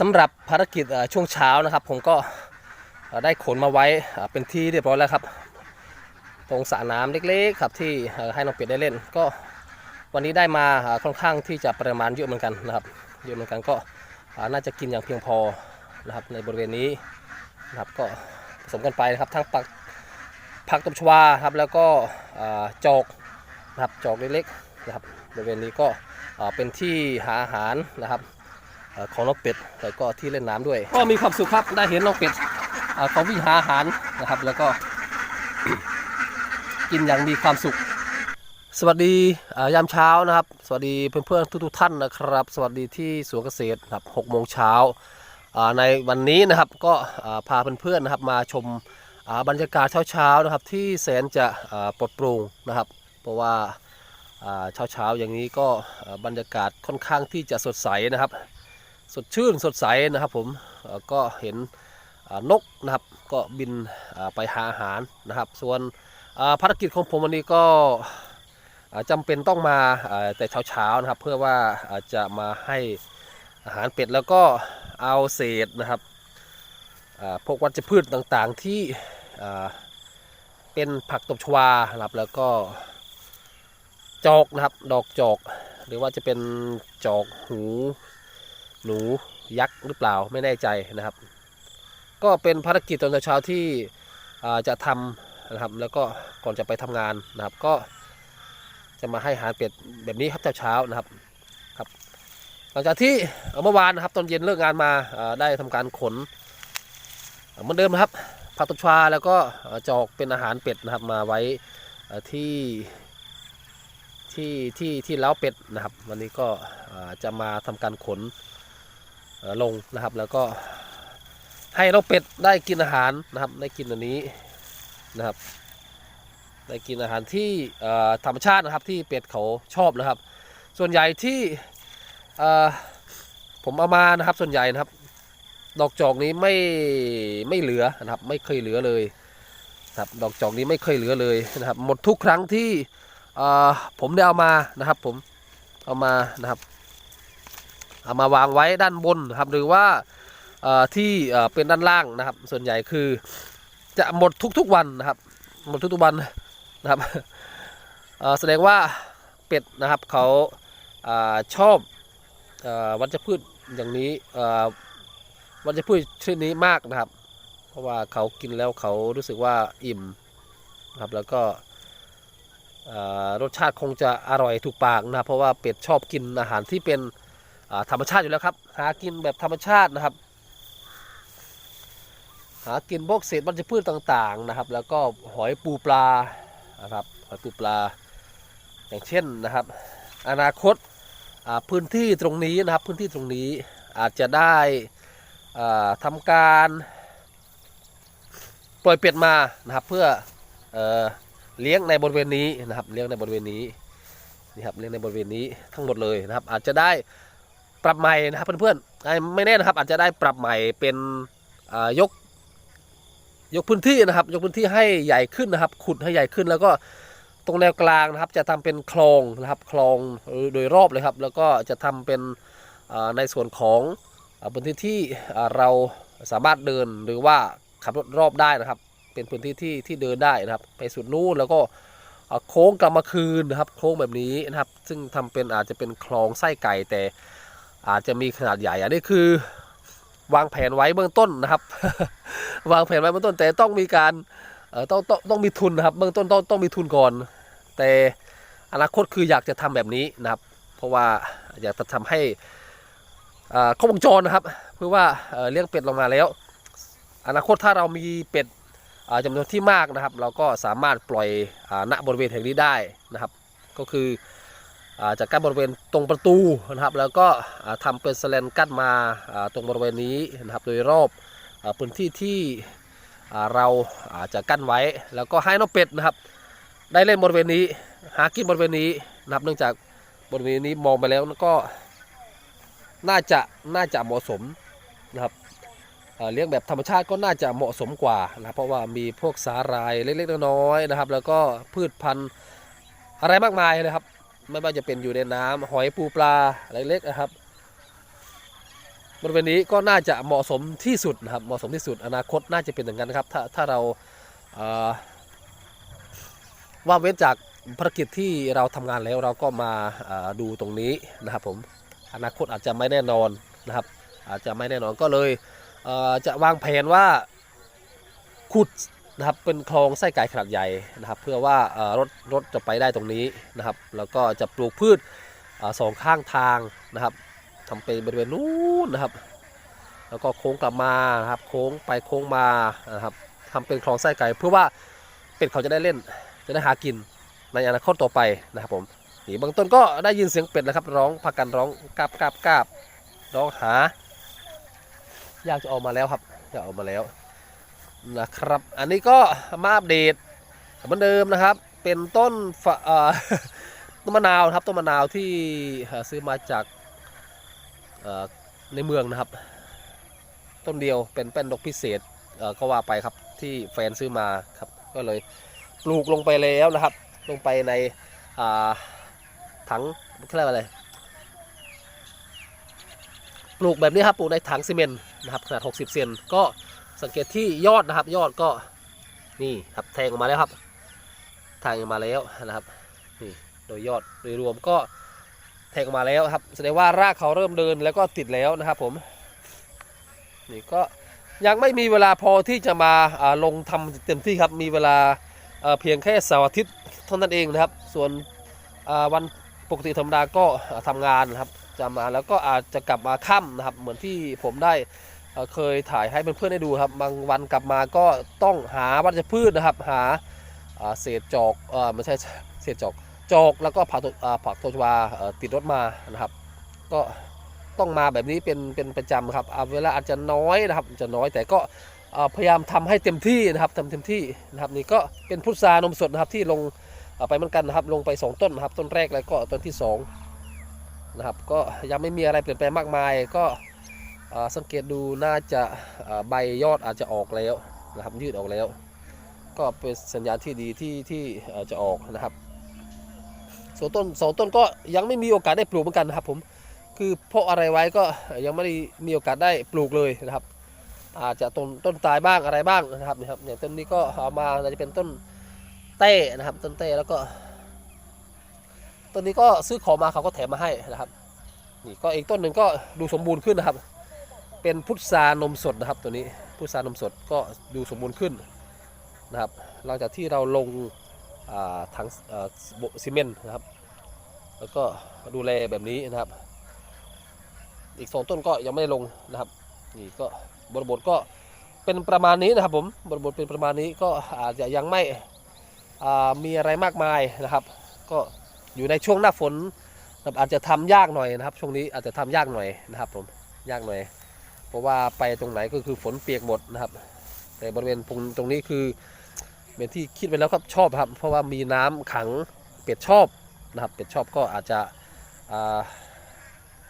สำหรับภารกิจช่วงเช้านะครับ ผมก็ได้ขนมาไว้เป็นที่เรียบร้อยแล้วครับ ตรงสระน้ำเล็กๆครับที่ให้น้องเป็ดได้เล่น ก็วันนี้ได้มาค่อนข้างที่จะปริมาณเยอะเหมือนกันนะครับเยอะเหมือนกันก็น่าจะกินอย่างเพียงพอนะครับในบริเวณนี้นะครับก็ผสมกันไปนะครับทั้งปักผักตบชวาครับแล้วก็จอกนะครับจอกเล็กๆนะครับบริเวณนี้ก็เป็นที่หาอาหารนะครับ ของน้องเป็ดแล้วก็ที่เล่นน้ำด้วย ก็มีความสุขครับได้เห็นน้องเป็ดเอ่อเขาวิ่งหาอาหารนะครับ แล้วก็ กินอย่างมีความสุข สวัสดีอ่ายามเช้านะครับ สวัสดีเพื่อนๆทุกๆท่านนะครับ สวัสดีที่สวนเกษตรนะครับ6โมงเช้าอ่าในวันนี้นะครับก็อ่าพาเพื่อนๆนะครับมาชมอ่าบรรยากาศเช้าๆนะครับ ที่แสนจะอ่าปลอดโปร่งนะครับ เพราะว่าเช้าเช้าๆอย่างนี้ก็อ่าบรรยากาศค่อนข้างที่จะสดใสนะครับ สดชื่นสดใสนะครับผมก็เห็นนกนะครับก็บินไปหาอาหารนะครับ ส่วนภารกิจของผมวันนี้ก็อ่าจำเป็นต้องมาอ่าแต่เช้าๆนะครับ เพื่อว่าจะมาให้อาหารเป็ดแล้วก็เอาเศษนะครับพวกวัชพืชต่างๆที่เป็นผักตบชวาครับแล้วก็จอกนะครับ ดอกจอก หรือว่าจะเป็นจอกหู หนูยักษ์หรือเปล่าไม่แน่ใจนะครับ ก็เป็นภารกิจตอนเช้าที่จะทำนะครับ แล้วก็ก่อนจะไปทำงานนะครับ ก็จะมาให้อาหารเป็ดแบบนี้ครับเช้าๆนะครับครับหลังจากที่เมื่อวานนะครับ ตอนเย็นเลิกงานมาได้ทำการขนเหมือนเดิมนะครับผักตบชวาแล้วก็จอกเป็นอาหารเป็ดนะครับ มาไว้ที่ที่ที่ที่เล้าเป็ดนะครับ วันนี้ก็จะมาทำการขน ลงนะครับ แล้วก็ให้เราเป็ดได้กินอาหารนะครับ ได้กินอันนี้นะครับ ได้กินอาหารที่ธรรมชาตินะครับที่เป็ดเขาชอบนะครับ ส่วนใหญ่ที่ผมเอามานะครับส่วนใหญ่นะครับ ดอกจอกนี้ไม่ไม่เหลือนะครับ ไม่เคยเหลือเลยนะครับดอกจอกนี้ไม่เคยเหลือเลยนะครับ หมดทุกครั้งที่ผมได้เอามานะครับ ผมเอามานะครับ มาวางไว้ด้านบนนะครับหรือว่าที่เป็นด้านล่างนะครับ ส่วนใหญ่คือจะหมดทุกๆวันนะครับ หมดทุกๆวันนะครับแสดงว่าเป็ดนะครับเขาอาชอบอวัชพืชอย่างนี้วัชพืชชนิดนี้มากนะครับ เพราะว่าเขากินแล้วเขารู้สึกว่าอิ่มนะครับแล้วก็รสชาติคงจะอร่อยถูกปากนะครับเพราะว่าเป็ดชอบกินอาหารที่เป็น ธรรมชาติอยู่แล้วครับ หากินแบบธรรมชาตินะครับ หากินพวกเศษวัชพืชต่างๆนะครับ แล้วก็หอยปูปลานะครับหอยปูปลา อย่างเช่นนะครับ อนาคตพื้นที่ตรงนี้นะครับพื้นที่ตรงนี้อาจจะได้อ่าทำการปล่อยเป็ดมานะครับ เพื่อเอเลี้ยงในบริเวณนี้นะครับ เลี้ยงในบริเวณนี้นี่ครับเลี้ยงในบริเวณนี้ทั้งหมดเลยนะครับ อาจจะได้ ปรับใหม่นะครับเพื่อนๆไม่แน่นะครับ อาจจะได้ปรับใหม่เป็นยกยกพื้นที่นะครับ ยกพื้นที่ให้ใหญ่ขึ้นนะครับ ขุดให้ใหญ่ขึ้นแล้วก็ตรงแนวกลางนะครับ จะทำเป็นคลองนะครับคลองโดยรอบเลยครับ แล้วก็จะทำเป็นในส่วนของพื้นที่ที่เราสามารถเดินหรือว่าขับรถรอบได้นะครับ เป็นพื้นที่ที่ที่เดินได้นะครับ ไปสุดนู้นแล้วก็โค้งกลับมาคืนนะครับ โค้งแบบนี้นะครับ ซึ่งทำเป็นอาจจะเป็นคลองไส้ไก่แต่ อาจจะมีขนาดใหญ่ อันนี้คือ วางแผนไว้เบื้องต้นนะครับ วางแผนไว้เบื้องต้น แต่ต้องมีการต้องต้องต้องมีทุนนะครับ เบื้องต้นต้องต้องมีทุนก่อน แต่อนาคตคืออยากจะทำแบบนี้นะครับ เพราะว่าอยากจะทำให้อ่าครบวงจรนะครับ เพื่อว่าเลี้ยงเป็ดลงมาแล้ว อนาคตถ้าเรามีเป็ดอ่าจำนวนที่มากนะครับ เราก็สามารถปล่อยณบริเวณแห่งนี้ได้นะครับ ก็คือ จากกั้นบริเวณตรงประตูนะครับ แล้วก็อ่าทำเป็นสแลนกั้นมาตรงบริเวณนี้นะครับ โดยรอบพื้นที่ที่เราอาจจะกั้นไว้ แล้วก็ให้น้องเป็ดนะครับ ได้เล่นบริเวณนี้ หากินบริเวณนี้นะครับ เนื่องจากบริเวณนี้มองไปแล้วก็น่าจะน่าจะเหมาะสมนะครับเลี้ยงแบบธรรมชาติก็น่าจะเหมาะสมกว่านะเพราะว่ามีพวกสาหร่ายเล็กๆน้อยๆนะครับ แล้วก็พืชพันธุ์อะไรมากมายนะครับ ไม่ว่าจะเป็นอยู่ในน้ำหอยปูปลาอะไรเล็กนะครับบริเวณนี้ก็น่าจะเหมาะสมที่สุดนะครับเหมาะสมที่สุดอนาคตน่าจะเป็นอย่างนั้นนะครับ ถ้าถ้าเราเว่าเว้นจากภารกิจที่เราทำงานแล้วเราก็มาดูตรงนี้นะครับผมอนาคตอาจจะไม่แน่นอนนะครับ อาจจะไม่แน่นอนก็เลยเจะวางแผนว่าขุด นะครับเป็นคลองไส้ไก่ขนาดใหญ่นะครับ เพื่อว่ารถรถจะไปได้ตรงนี้นะครับ แล้วก็จะปลูกพืชอสองข้างทางนะครับทำเป็นบริเวณนู้นนะครับ แล้วก็โค้งกลับมานะครับ โค้งไปโค้งมานะครับทำเป็นคลองไส้ไก่เพื่อว่าเป็ดเขาจะได้เล่นจะได้หากินในอนาคตต่อไปนะครับผมนี่บื้องต้นก็ได้ยินเสียงเป็ดนะครับ ร้องพากันร้องกาบกาบกาบร้องหาอยากจะออกมาแล้วครับอยากออกมาแล้ว นะครับ อันนี้ก็มาอัปเดตเหมือนเดิมนะครับ เป็นต้นฝต้นมะนาวครับต้นมะนาวที่ซื้อมาจากในเมืองนะครับ ต้นเดียวเป็นเป็นดอกพิเศษก็ว่าไปครับที่แฟนซื้อมาครับ ก็เลยปลูกลงไปแล้วนะครับ ลงไปในถังเรียกว่าอะไรปลูกแบบนี้ครับปลูกในถังซีเมนต์นะครับขนาด 60 เซนก็ สังเกตที่ยอดนะครับ ยอดก็นี่ครับแทงออกมาแล้วครับแทงออกมาแล้วนะครับนี่โดยยอดโดยรวมก็แทงออกมาแล้วครับแสดงว่ารากเขาเริ่มเดินแล้วก็ติดแล้วนะครับผมนี่ก็ยังไม่มีเวลาพอที่จะมาลงทำเต็มที่ครับมีเวลาเพียงแค่เสาร์อาทิตย์เท่านั้นเองนะครับ ส่วนวันปกติธรรมดาก็อ่าทำงานนะครับจะมาแล้วก็อาจจะกลับมาค่ำนะครับ เหมือนที่ผมได้ เคยถ่ายให้เพื่อนๆได้ดูครับ บางวันกลับมาก็ต้องหาวัชพืชนะครับ หาเศษจอกเออไม่ใช่เศษจอกจอกแล้วก็ผักผักโตชวาเอ่อติดรถมานะครับ ก็ต้องมาแบบนี้เป็นเป็นประจำครับเวลาอาจจะน้อยนะครับจะน้อยแต่ก็พยายามทำให้เต็มที่นะครับทำเต็มที่นะครับนี่ก็เป็นพุทรานมสดนะครับที่ลงไปเหมือนกันนะครับ ลงไปสองต้นนะครับ ต้นแรกแล้วก็ต้นที่สองนะครับก็ยังไม่มีอะไรเปลี่ยนแปลงมากมายก็ สังเกตดูน่าจะใบยอดอาจจะออกแล้วนะครับยืดออกแล้ว ก็เป็นสัญญาณที่ดีที่ที่จะออกนะครับส่วนต้นสองต้นก็ยังไม่มีโอกาสได้ปลูกเหมือนกันนะครับผมคือเพราะอะไรไว้ก็ยังไม่ได้มีโอกาสได้ปลูกเลยนะครับ อาจจะต้นต้นตายบ้างอะไรบ้างนะครับนี่ครับอย่างต้นนี้ก็เอามาจะเป็นต้นเต้นะครับ ต้นเต้แล้วก็ต้นนี้ก็ซื้อของมาเขาก็แถมมาให้นะครับนี่ก็อีกต้นหนึ่งก็ดูสมบูรณ์ขึ้นนะครับ เป็นพุทรานมสดนะครับตัวนี้พุทรานมสดก็ดูสมบูรณ์ขึ้นนะครับหลังจากที่เราลงาถังโบซีเมนต์นะครับ แล้วก็ดูแลแบบนี้นะครับ อีกสองต้นก็ยังไม่ได้ลงนะครับนี่ก็บริบทก็เป็นประมาณนี้นะครับผมบริบทเป็นประมาณนี้ก็อาจจะยังไม่มีอะไรมากมายนะครับ ก็อยู่ในช่วงหน้าฝนนะครับอาจจะทำยากหน่อยนะครับ ช่วงนี้อาจจะทำยากหน่อยนะครับผมยากหน่อย เพราะว่าไปตรงไหนก็คือฝนเปียกหมดนะครับ แต่บริเวณตรงตรงนี้คือเป็นที่คิดไว้แล้วครับชอบครับ เพราะว่ามีน้ำขังเป็ดชอบนะครับ เป็ดชอบก็อาจจะ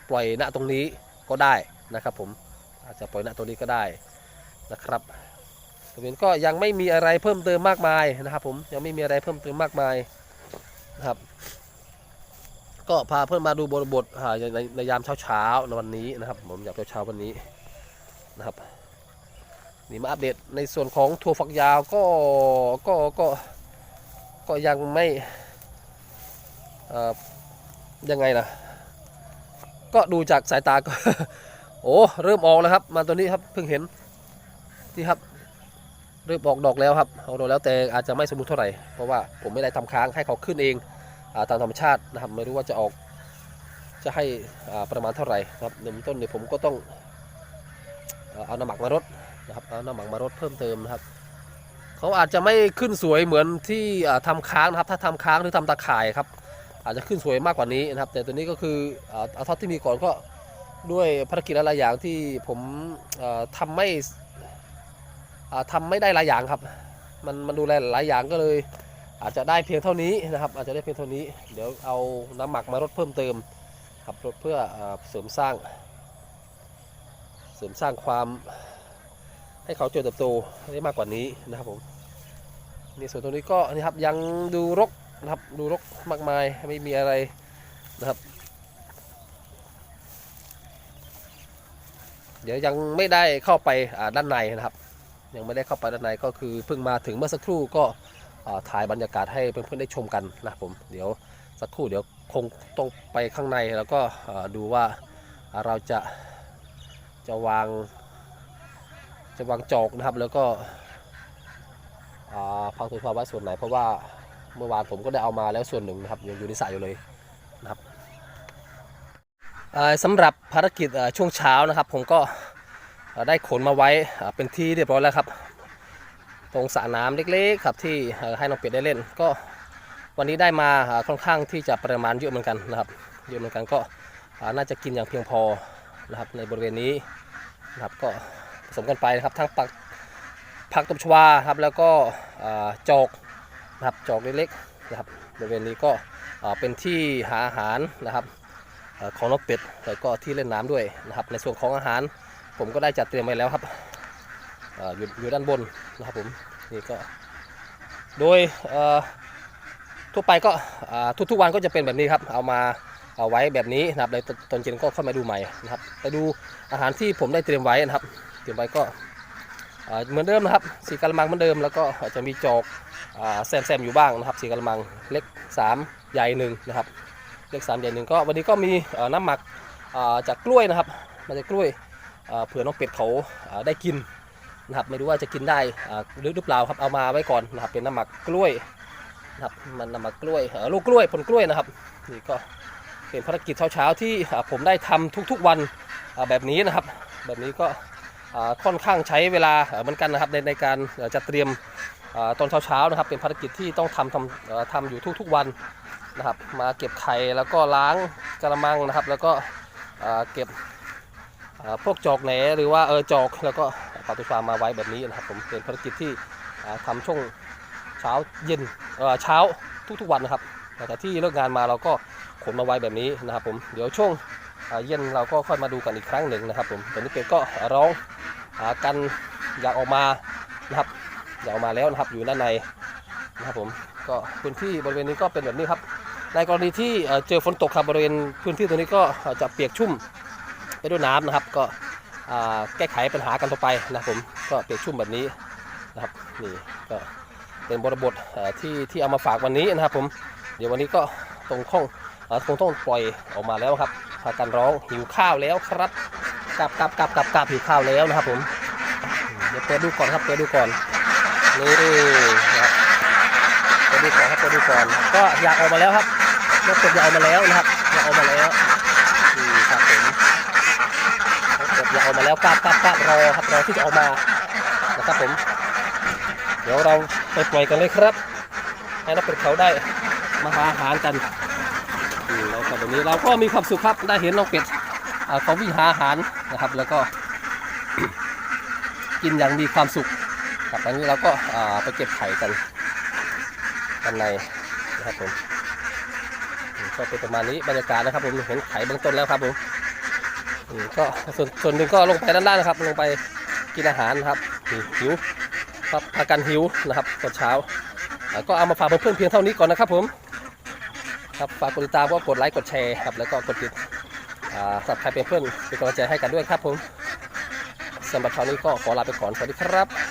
ปล่อยณตรงนี้ก็ได้นะครับ ผมอาจจะปล่อยณตรงนี้ก็ได้นะครับบริเวณก็ยังไม่มีอะไรเพิ่มเติมมากมายนะครับ ผมยังไม่มีอะไรเพิ่มเติมมากมายนะครับ ก็พาเพื่อนมาดูบทบทอ่าในยามเช้าเช้าๆในวันนี้นะครับ ผมยามเช้าเช้าๆวันนี้ นะครับนี่มาอัปเดตในส่วนของถั่วฝักยาวก็ก็ก็ก็ยังไม่ยังไงนะก็ดูจากสายตาก็ โอ้เริ่มออกแล้วครับ มาตัวนี้ครับเพิ่งเห็นนี่ครับเริ่มออกดอกแล้วครับออกดอกแล้วแต่อาจจะไม่สมบูรณ์เท่าไหร่เพราะว่าผมไม่ได้ทำค้างให้เขาขึ้นเองตามธรรมชาตินะครับ ไม่รู้ว่าจะออกจะให้ประมาณเท่าไหร่นะครับเริ่มต้นเนี่ยผมก็ต้อง เอาน้ำหมักมารดนะครับเอาน้ำหมักมารดเพิ่มเติมนะครับเขาอาจจะไม่ขึ้นสวยเหมือนที่อ่าทำค้างนะครับ ถ้าทำค้างหรือทำตาข่ายครับ อาจจะขึ้นสวยมากกว่านี้นะครับ แต่ตัวนี้ก็คือเอาเท่าที่มีก่อนก็ด้วยภารกิจหลายอย่างที่ผมเอ่อทำไม่อ่าทำไม่ได้หลายอย่างครับ มันมันดูแลหลายอย่างก็เลย อาจจะได้เพียงเท่านี้นะครับ อาจจะได้เพียงเท่านี้ เดี๋ยวเอาน้ำหมักมารดเพิ่มเติมครับรดเพื่ออเสริมสร้าง เสริมสร้างความให้เขาเจริญเติบโตได้มากกว่านี้นะครับผมนี่ส่วนตรงนี้ก็นี่ครับยังดูรกนะครับดูรกมากมายไม่มีอะไรนะครับเดี๋ยวยังไม่ได้เข้าไปด้านในนะครับ ยังไม่ได้เข้าไปด้านในก็คือเพิ่งมาถึงเมื่อสักครู่ก็ถ่ายบรรยากาศให้เพื่อนๆได้ชมกันนะครับผมเดี๋ยวสักครู่เดี๋ยวคงต้องไปข้างในแล้วก็ดูว่าเราจะ จะวาง จะวางจอกนะครับ แล้วก็อ่าพักตัวฟ้าไว้ส่วนไหน เพราะว่าเมื่อวานผมก็ได้เอามาแล้วส่วนหนึ่งนะครับยังอยู่ในสระอยู่เลยนะครับอ่าสำหรับภารกิจช่วงเช้านะครับ ผมก็ได้ขนมาไว้เป็นที่เรียบร้อยแล้วครับ ตรงสระน้ำเล็กๆครับที่ให้น้องเป็ดได้เล่น ก็วันนี้ได้มาค่อนข้างที่จะปริมาณเยอะเหมือนกันนะครับ เยอะเหมือนกันก็น่าจะกินอย่างเพียงพอ นะครับในบริเวณนี้นะครับก็ผสมกันไปนะครับทั้งปักผักตบชวาครับแล้วก็จอกนะครับจอกเล็กๆนะครับบริเวณนี้ก็เป็นที่หาอาหารนะครับอของนกเป็ดแล้วก็ที่เล่นน้ำด้วยนะครับ ในส่วนของอาหาร ผมก็ได้จัดเตรียมไว้แล้วครับออยู่อยู่ด้านบนนะครับผมนี่ก็โดยทั่วไปก็ทุกๆวันก็จะเป็นแบบนี้ครับ เอามา เอาไว้แบบนี้นะครับในตตอนเย็นก็ค่อยมาดูใหม่นะครับไปดูอาหารที่ผมได้เตรียมไว้นะครับ เตรียมไว้ก็เหมือนเดิมนะครับสีกะละมังเหมือนเดิม แล้วก็อาจจะมีจอกแซมแซมๆอยู่บ้างนะครับสีกะละมังเล็ก 3 ใหญ่หนึ่งนะครับ เล็ก 3 ใหญ่หนึ่งก็วันนี้ก็มีน้ำหมักจากกล้วยนะครับมาจากกล้วยเผื่อน้องเป็ดเขาได้กินนะครับไม่รู้ว่าจะกินได้หรือเปล่าครับเอามาไว้ก่อนนะครับเป็นน้ำหมักกล้วยนะครับมันน้ำหมักกล้วยเอ่อลูกกล้วยผลกล้วยนะครับนี่ก็ เป็นภารกิจเช้าๆที่ผมได้ทำทุกๆวันแบบนี้นะครับ แบบนี้ก็ค่อนข้างใช้เวลาเหมือนกันนะครับในในการจัดเตรียมตอนเช้าๆนะครับ เป็นภารกิจที่ต้องทำทำทำอยู่ทุกๆวันนะครับ มาเก็บไข่แล้วก็ล้างกระมังนะครับ แล้วก็เก็บพวกจอกแหนหรือว่าเออจอกแล้วก็ปลาตุฟามาไว้แบบนี้นะครับ ผมเป็นภารกิจที่อ่าทำช่วงเช้าเย็นเออเช้าทุกๆวันนะครับแต่ที่เลิกงานมาเราก็ ขนมาไว้แบบนี้นะครับผมเดี๋ยวช่วงเย็นเราก็ค่อยมาดูกันอีกครั้งหนึ่งนะครับผมตอนนี้เป็ดก็ร้องกันอยากออกมานะครับอยากออกมาแล้วนะครับอยู่ด้านในนะครับผมก็พื้นที่บริเวณนี้ก็เป็นแบบนี้ครับ ในกรณีที่เจอฝนตกครับบริเวณพื้นที่ตรงนี้ก็จะเปียกชุ่มไปด้วยน้ำนะครับ ก็แก้ไขปัญหากันต่อไปนะครับผมก็เปียกชุ่มแบบนี้นะครับนี่ก็เป็นบริบทที่ที่เอามาฝากวันนี้นะครับผมเดี๋ยววันนี้ก็ตรงข้อง คงต้องปล่อยออกมาแล้วครับพากันร้องหิวข้าวแล้วครับกลับกลับกลับกลับกลับหิวข้าวแล้วนะครับผมเดี๋ยวเปิดดูก่อนครับเปิดดูก่อนนี่นะครับเปิดดูก่อนครับเปิดดูก่อน ก็อยากออกมาแล้วครับนกเป็ดอยากออกมาแล้วนะครับอยากออกมาแล้วนี่ครับผมกดยาวมาแล้วกราบกราบกราบรอครับรอที่จะออกมานะครับผม เดี๋ยวเราไปปล่อยกันเลยครับ ให้นักเป็ดเขาได้มาหาอาหารกัน วก็แบบนี้เราก็มีความสุขครับได้เห็นน้องเป็ดอ่าเขาวิ่งหาอาหารนะครับ แล้วก็กินอย่างมีความสุขครับตอนนี้เราก็าไปเก็บไข่กันกันในนะครับผมก็เป็นประมาณนี้บรรยากาศนะครับผมเห็นไข่เบื้องต้นแล้วครับผมก็ส่วนส่วนหนึ่งก็ลงไปด้านล่างนะครับ ลงไปกินอาหารนะครับหิวครับพากันหิวนะครับตอนเช้า ก็เอามาฝากเพื่อนเพียงเท่านี้ก่อนนะครับผม ครับฝากกดติดตามก็กดไลค์กดแชร์ครับแล้วก็กดติดสับใครเป็นเพื่อนเป็นกำลังใจให้กันด้วยครับผมสำหรับคราวนี้ก็ขอลาไปก่อนสวัสดีครับ